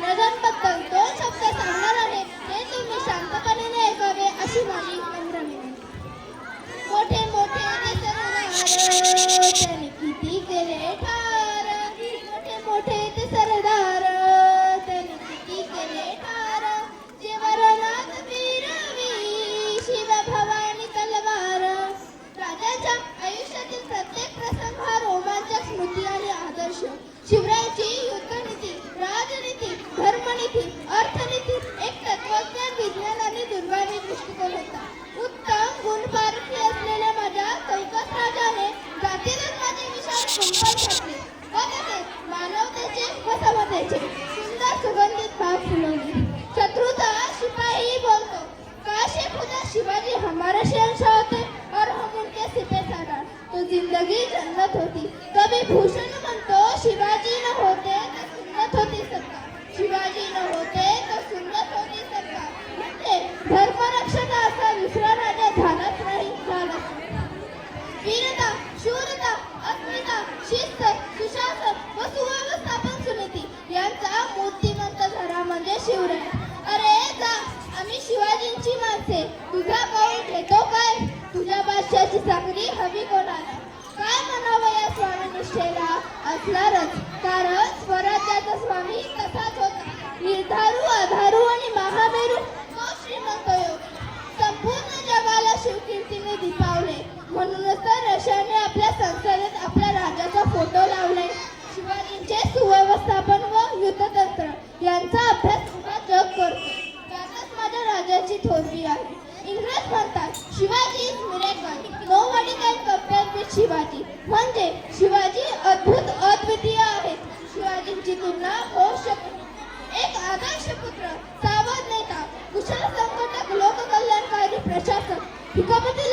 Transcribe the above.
真的 व समतेचे सुंदर सुगंधित भाव फुलवले शत्रूचा शिपाई बोलतो काश ये खुदा शिवाजी हमारा शहनशाह होते और हम उनके सिपे सालार तो जिंदगी जन्नत होती कभी भूषण म्हणतो शिवाजी न होते तर सुन्नत होती सत्ता हवी कोणाला काय म्हणावं या स्वामी निष्ठेला? असणारच. कारण स्वराज्याचा स्वामी तसाच होता. निर्धारू आधारू आणि महामेरू तो श्रीमंत योगी. संपूर्ण जगाला शिवकीर्तीने दिपावले. म्हणूनच तर रशियाने आपल्या संसदेत आपल्या राजाचा फोटो लावलाय. शिवाजींचे सुव्यवस्थापन व युद्धतंत्र यांचा अभ्यास उभा जग करतो त्यातच माझ्या राजाची थोरवी आहे. इंग्रज म्हणतात शिवाजी शिवाजी. म्हणजे शिवाजी अद्भुत अद्वितीय आहेत. शिवाजींची तुलना होऊ शकते. एक आदर्श पुत्र सावध नेता कुशल संघटक लोककल्याणकारी प्रशासक हिकमती